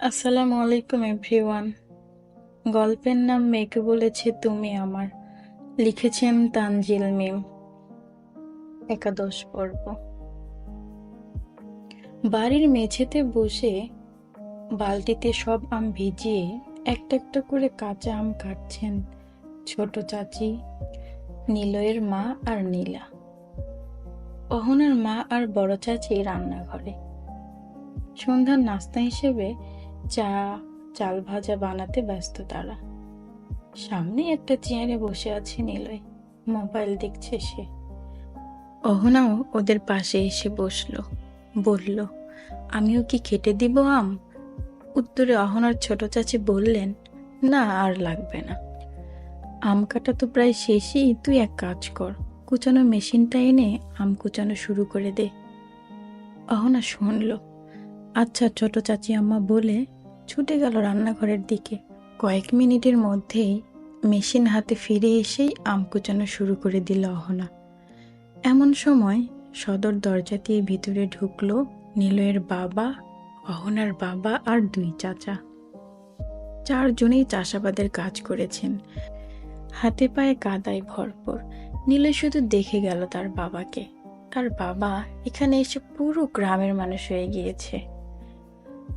আসসালামু আলাইকুম এভরিওয়ান। গল্পের নাম মেয়েকে বলেছে তুমি আমার। লিখেছেন তানজিল মিম। একাদশ পর্ব। বাড়ির মেঝেতে বসে বালতিতে সব আম ভিজিয়ে একটা একটা করে কাঁচা আম কাটছেন ছোট চাচি, নিলয়ের মা আর নীলা। অহনার মা আর বড় চাচি রান্নাঘরে। সন্ধ্যার নাস্তা হিসেবে চা, চাল ভাজা বানাতে ব্যস্ত তারা। সামনে একটা চেয়ারে বসে আছে নিলয়। মোবাইল দেখছে সে। অহনাও ওদের পাশে এসে বসল। বলল, আমিও কি খেটে দিব আম? উত্তরে অহনার ছোট চাচি বললেন, না, আর লাগবে না। আম কাটা তো প্রায় শেষই, তুই এক কাজ কর। কুচানো মেশিনটা এনে আম কুচানো শুরু করে দে। অহনা শুনলো আচ্ছা ছোট চাচি আম্মা বলে ছুটে গেল রান্নাঘরের দিকে। কয়েক মিনিটের মধ্যেই মেশিন হাতে ফিরে এসেই আম কুচানো শুরু করে দিল অহনা। এমন সময় সদর দরজা দিয়ে ভিতরে ঢুকলো নীলয়ের বাবা, অহনার বাবা আর দুই চাচা। চারজনেই চাষাবাদের কাজ করেছেন। হাতে পায়ে কাদায় ভরপুর। নীলয় শুধু দেখে গেল তার বাবাকে। তার বাবা এখানে এসে পুরো গ্রামের মানুষ হয়ে গিয়েছে।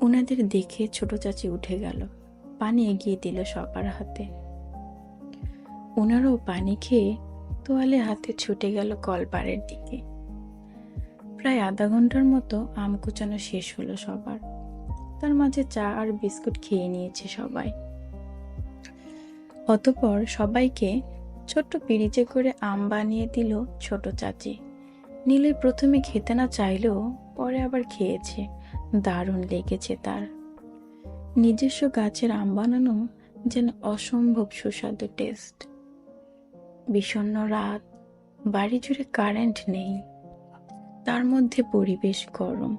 ওনাদের দেখে ছোট চাচি উঠে গেল। পানি এগিয়ে দিল সবার হাতে। ওনারও পানি খেয়ে তোয়ালে হাতে ছুটে গেল কলপাড়ের দিকে। প্রায় আধা ঘণ্টার মতো আম কুচানো শেষ হলো সবার। তার মাঝে চা আর বিস্কুট খেয়ে নিয়েছে সবাই। অতপর সবাইকে ছোট্ট পিরিচে করে আম বানিয়ে দিল ছোট চাচি। নীলয় প্রথমে খেতে না চাইলেও পরে আবার খেয়েছে। দারুণ লেগেছে তার। নিজস্ব গাছের আম বানানো যেন অসম্ভব সুস্বাদু টেস্ট। বিষণ্ণ রাত বাড়ি জুড়ে কারেন্ট নেই। তার মধ্যে পরিবেশ গরম।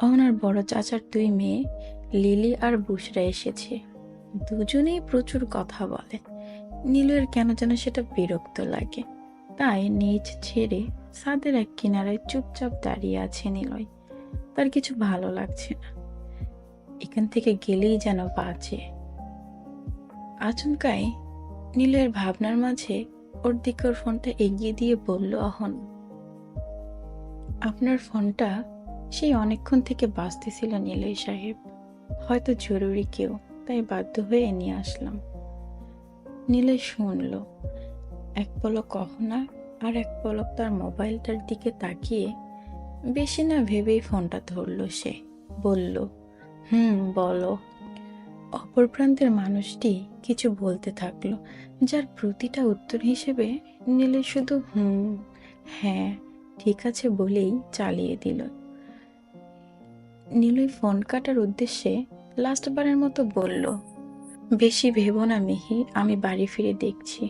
অহনার বড় চাচার দুই মেয়ে, লিলি আর বুসরা এসেছে। দুজনেই প্রচুর কথা বলে। নীলের কেন যেন সেটা বিরক্ত লাগে। তাই নিজ ছেড়ে ছাদের এক কিনারায় চুপচাপ দাঁড়িয়ে আছে নিলয়। তার কিছু ভালো লাগছে না। এখান থেকে গেলেই যেন বাঁচে আচমকাই নীলের ভাবনার মাঝে ওর দিকে ওর ফোনটা এগিয়ে দিয়ে বলল, অহন, আপনার ফোনটা সেই অনেকক্ষণ থেকে বাঁচতেছিল নীলয় সাহেব। হয়তো জরুরি কেউ, তাই বাধ্য হয়ে নিয়ে আসলাম। নীলয় শুনল, এক পলক অহনা আর এক পলক তার মোবাইলটার দিকে তাকিয়ে বেশি না ভেবেই ফোনটা ধরলো সে। বলল, হুম, বলো। অপর প্রান্তের মানুষটি কিছু বলতে থাকল, যার প্রতিটা উত্তর হিসেবে নীলে শুধু হুম হ্যাঁ ঠিক আছে বলেই চালিয়ে দিল। নীলই ফোন কাটার উদ্দেশ্যে লাস্টবারের মতো বলল, বেশি ভেবো না মিহি, আমি বাড়ি ফিরে দেখছি।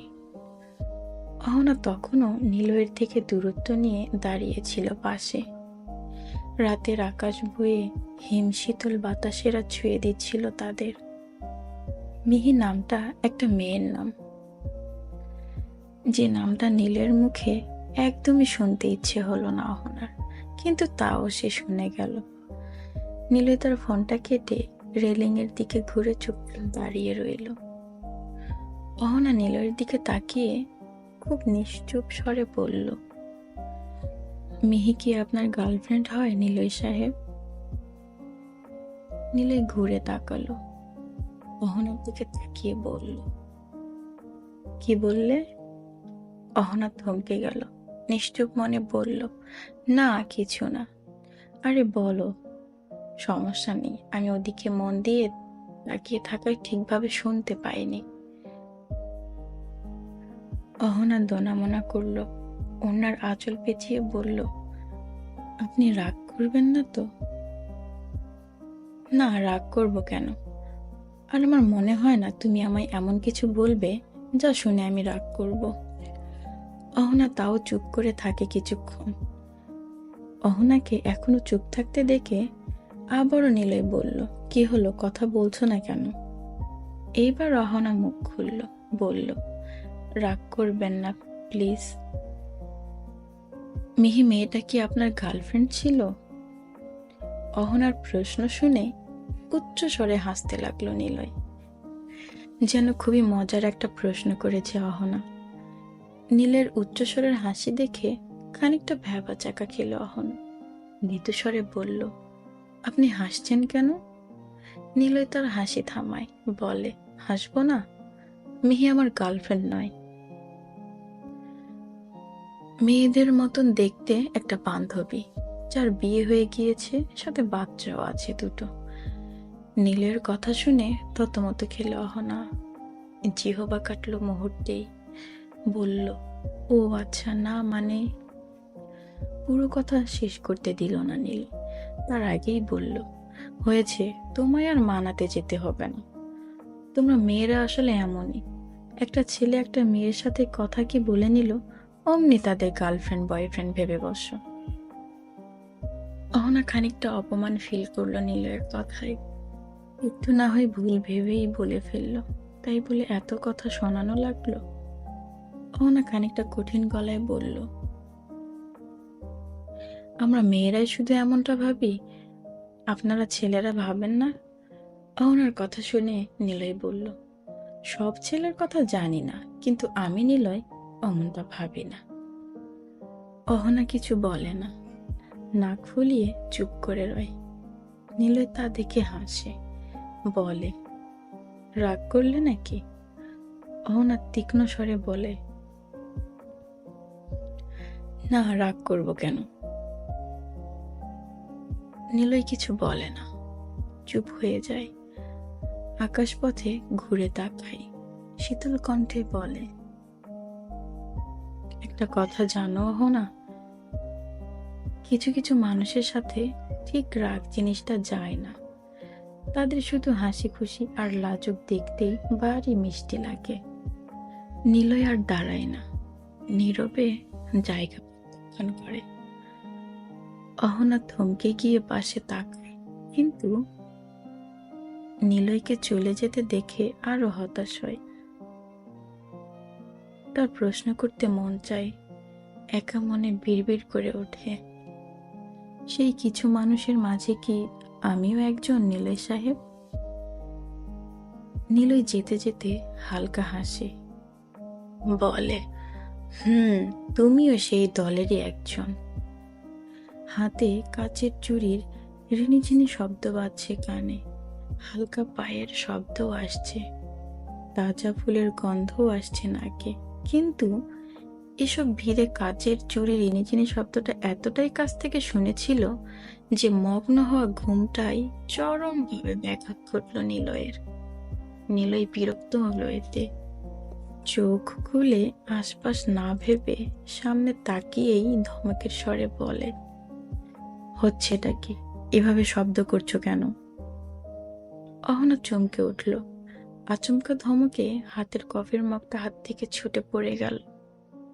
অহনা তখনও নীলয়ের থেকে দূরত্ব নিয়ে দাঁড়িয়েছিল পাশে। রাতের আকাশ বয়ে হিম শীতল বাতাসেরা ছুঁয়ে দিচ্ছিল তাদের। মিহি নামটা একটা মেয়ের নাম। যে নামটা নীলের মুখে একদমই শুনতে ইচ্ছে হলো না অহনার, কিন্তু তাও সে শুনে গেল। নীলে তার ফোনটা কেটে রেলিংয়ের দিকে ঘুরে চুপ দাঁড়িয়ে রইল। অহনা নীলের দিকে তাকিয়ে খুব নিশ্চুপ স্বরে বলল মিহি কি আপনার গার্লফ্রেন্ড হয়? নীলয় সাহেব। নীলয় ঘুরে তাকালো। অহনার দিকে তাকিয়ে বলল, কি বললে? অহনা থমকে গেল, নিশ্চুপ মনে বলল, না, কিছু না। আরে বলো, সমস্যা নেই, আমি ওদিকে মন দিয়ে তাকিয়ে থাকায় ঠিকভাবে শুনতে পাইনি। অহনা দোনামনা করল ওনার আঁচল পেঁচিয়ে বলল, আপনি রাগ করবেন না তো? না, রাগ করব কেন? আর আমার মনে হয় না তুমি আমায় এমন কিছু বলবে যা শুনে আমি রাগ করব। অহনা তাও চুপ করে থাকে কিছুক্ষণ। অহনাকে এখনও চুপ থাকতে দেখে আবারও নিলয় বলল, কি হলো? কথা বলছো না কেন? এইবার অহনা মুখ খুলল, বলল, রাগ করবেন না, প্লিজ। মিহি, মেয়েটা কি আপনার গার্লফ্রেন্ড ছিল? অহনার প্রশ্ন শুনে উচ্চ স্বরে হাসতে লাগল নিলয়। যেন খুবই মজার একটা প্রশ্ন করেছে অহনা। নীলের উচ্চস্বরের হাসি দেখে খানিকটা ভ্যাবা চাকা খেল অহন। মৃদু স্বরে বলল, আপনি হাসছেন কেন? নীলয় তার হাসি থামায়, বলে, হাসবো না। মিহি আমার গার্লফ্রেন্ড নয়। মেয়েদের মতন দেখতে একটা বান্ধবী, যার বিয়ে হয়ে গিয়েছে, সাথে বাচ্চাও আছে দুটো। নীলের কথা শুনে ততমত খেলে অহনা। জিহবা কাটলো মুহূর্তেই। বলল, ও আচ্ছা না মানে? পুরো কথা শেষ করতে দিল না নীল। তার আগেই বলল, হয়েছে, তোমায় আর মানাতে যেতে হবে না। তোমরা মেয়েরা আসলে এমনই। একটা ছেলে একটা মেয়ের সাথে কথা কি বলে নিল অমনি তাদের গার্লফ্রেন্ড, বয়ফ্রেন্ড ভেবে বসো। অহনা খানিকটা অপমান ফিল করল নীলের কথায়। একটু না হয় ভুল ভেবেই বলে ফেলল, তাই বলে এত কথা শোনানো লাগল? অহনা খানিকটা কঠিন গলায় বলল, আমরা মেয়েরাই শুধু এমনটা ভাবি? আপনারা ছেলেরা ভাবেন না? অহনার কথা শুনে নিলয় বলল, সব ছেলের কথা জানি না, কিন্তু আমি নিলয় অমনটা ভাবি না। অহনা কিছু বলে না। নাক ফুলিয়ে চুপ করে রয়। নিলয় তা দেখে হাসে। বলে, রাগ করলে নাকি? অহনা তীক্ষ্ণ স্বরে বলে, না, রাগ করব কেন? নিলয় কিছু বলে না। চুপ হয়ে যায়। আকাশপথে ঘুরে তাকাই শীতল কণ্ঠে বলে একটা কথা জানো হো না? কিছু কিছু মানুষের সাথে ঠিক রাগ জিনিসটা যায় না। তাদের শুধু হাসি খুশি আর লাজুক দেখতেই বাড়ি মিষ্টি লাগে। নিলয় আর দাঁড়ায় না। নীরবে জায়গা পরিবর্তন করে। অহনা থমকে গিয়ে পাশে তাকায়, কিন্তু নিলয়কে চলে যেতে দেখে আরও হতাশ হয়। তার প্রশ্ন করতে মন চায়, একা মনে বিড়বিড় করে ওঠে। সেই কিছু মানুষের মাঝে কি আমিও একজন নিলয় সাহেব? নিলয় যেতে যেতে হালকা হাসে। বলে, হুম, তুমিও সেই দলেরই একজন। হাতে কাচের চুরির রিনিঝিনি শব্দ বাজছে কানে। হালকা পায়ের শব্দও আসছে। তাজা ফুলের গন্ধও আসছে নাকে। কিন্তু এসব ভিড়ে কাচের চুরির রিনিঝিনি শব্দটা এতটাই কাছ থেকে শুনেছিল যে মগ্ন হওয়া ঘুমটাই চরমভাবে ব্যাঘাত ঘটল নিলয়ের। নিলয় বিরক্ত হলো এতে। চোখ খুলে আশপাশ না ভেবে সামনে তাকিয়েই ধমকের স্বরে বলে, হচ্ছেটা কি? এভাবে শব্দ করছ কেন? অহনা চমকে উঠল। আচমকা ধমকে হাতের কফির মগটা হাত থেকে ছুটে পড়ে গেল।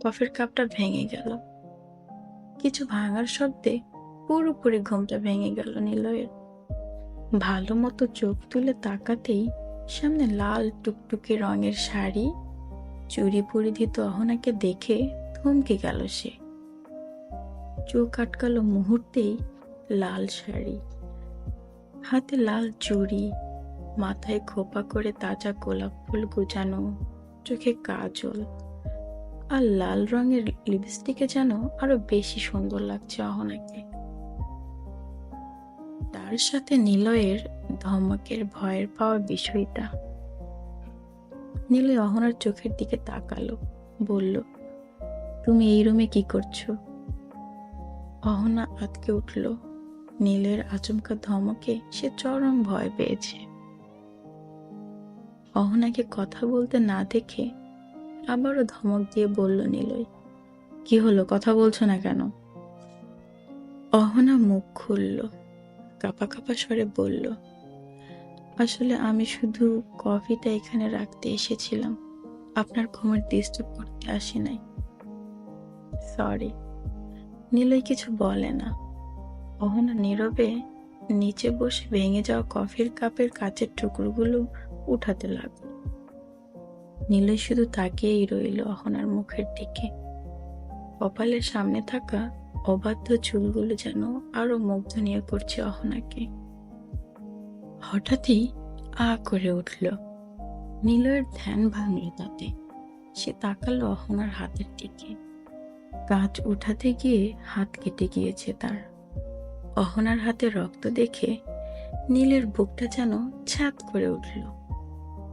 কফির কাপটা ভেঙে গেল। কিছু ভাঙার শব্দে পুরোপুরি ঘুমটা ভেঙে গেল নিলয়ের। ভালো মতো চোখ তুলে তাকাতেই সামনে লাল টুকটুকে রঙের শাড়ি, চুরি পরিধিত অহনাকে দেখে থমকে গেল সে। চোখ আটকালো মুহূর্তেই লাল শাড়ি, হাতে লাল চুড়ি মাথায় খোপা করে তাজা গোলাপ ফুল গুজানো, চোখে কাজল আর লাল রঙের লিপস্টিকে যেন আরও বেশি সুন্দর লাগছে অহনাকে। তার সাথে নিলয়ের ধমকের ভয়ের পাওয়া বিষয়টা। নিলয় অহনার চোখের দিকে তাকালো, বলল, তুমি এই রুমে কি করছ? অহনা আতকে উঠল। নীলের আচমকা ধমকে সে চরম ভয় পেয়েছে। অহনাকে কথা বলতে না দেখে আবারও ধমক দিয়ে বলল নিলয়, কি হলো? কথা বলছো না কেন? অহনা মুখ খুলল, কাপা কাপা স্বরে বলল, আসলে আমি শুধু কফিটা এখানে রাখতে এসেছিলাম। আপনার ঘুমের ডিস্টার্ব করতে আসি নাই। সরি নিলয় কিছু বলে না। অহনা নীরবে নিচে বসে ভেঙে যাওয়া কফির কাপের কাচের টুকরোগুলো উঠাতে লাগল। নীলয় শুধু তাকিয়েই রইল অহনার মুখের দিকে। কপালের সামনে থাকা অবাধ্য চুলগুলো যেন আরও মুগ্ধ নিয়ে করছে অহনাকে। হঠাৎই আ করে উঠল। নীলয়ের ধ্যান ভাঙল তাতে। সে তাকালো অহনার হাতের দিকে। কাজ উঠাতে গিয়ে হাত কেটে গিয়েছে তার। অহনার হাতে রক্ত দেখে নীলের বুকটা যেন ছাত করে উঠল।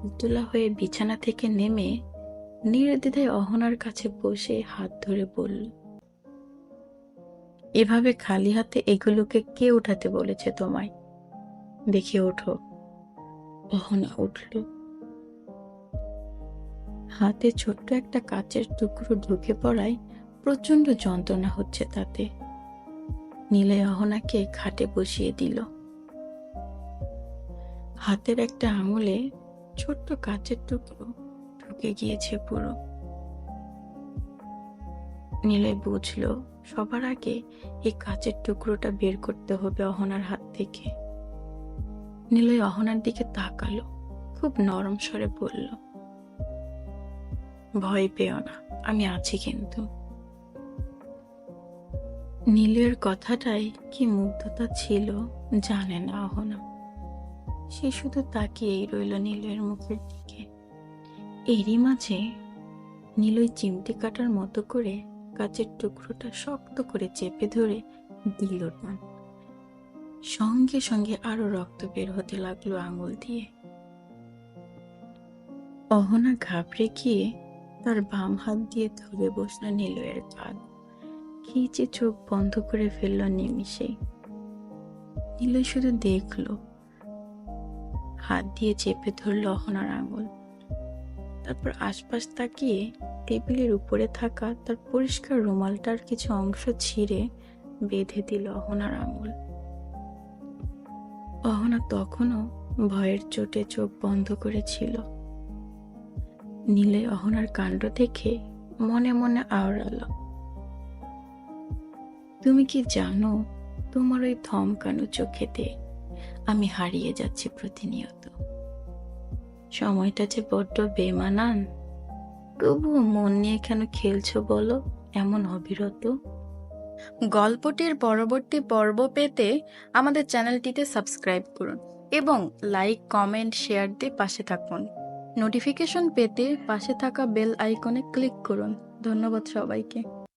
উতলা হয়ে বিছানা থেকে নেমে নির্দ্বিধায় অহনার কাছে বসে হাত ধরে বলল, এভাবে খালি হাতে এগুলোকে কে উঠাতে বলেছে তোমায়? দেখে ওঠো। অহনা উঠল। হাতে ছোট্ট একটা কাচের টুকরো ঢুকে পড়ায় প্রচণ্ড যন্ত্রণা হচ্ছে তাতে। নীলে অহনাকে খাটে বসিয়ে দিল। হাতের একটা আঙুলে ছোট্ট কাঁচের টুকরো ঢুকে গিয়েছে পুরো। নীলে বুঝলো, সবার আগে এই কাঁচের টুকরোটা বের করতে হবে অহনার হাত থেকে। নীলয় অহনার দিকে তাকালো, খুব নরম স্বরে বলল, ভয় পেও না, আমি আছি কিন্তু। নীলের কথাটাই কি মুগ্ধতা ছিল জানে না অহনা। সে শুধু তাকিয়েই রইল নীলের মুখের দিকে। এরই মাঝে নীলই চিমটি কাটার মতো করে কাচের টুকরোটা শক্ত করে চেপে ধরে দিল টান। সঙ্গে সঙ্গে আরও রক্ত বের হতে লাগল আঙুল দিয়ে। অহনা ঘাবড়ে গিয়ে তার বাম হাত দিয়ে ধরে বসল নীলয়ের কাঁধ। খিচে চোখ বন্ধ করে ফেলল নিমিষেই নীলয় শুধু দেখল হাত দিয়ে চেপে ধরল অহনার আঙুল। তারপর আশপাশ তাকিয়ে টেবিলের উপরে থাকা তার পরিষ্কার রুমালটার কিছু অংশ ছিঁড়ে বেঁধে দিল অহনার আঙুল। অহনা তখনও ভয়ের চোটে চোখ বন্ধ করেছিল। নীলে অহনার কাণ্ড দেখে মনে মনে আওড়ালো। তুমি কি জানো, তোমার ওই ধমকানো চোখেতে আমি হারিয়ে যাচ্ছি প্রতিনিয়ত। সময়টা যে বড্ড বেমানান। তবুও মন নিয়ে কেন খেলছো বলো? এমন অবিরত। গল্পটির পরবর্তী পর্ব পেতে আমাদের চ্যানেলটিতে সাবস্ক্রাইব করুন এবং লাইক, কমেন্ট, শেয়ার দিয়ে পাশে থাকুন। নোটিফিকেশন পেতে পাশে থাকা বেল আইকনে ক্লিক করুন। ধন্যবাদ সবাইকে।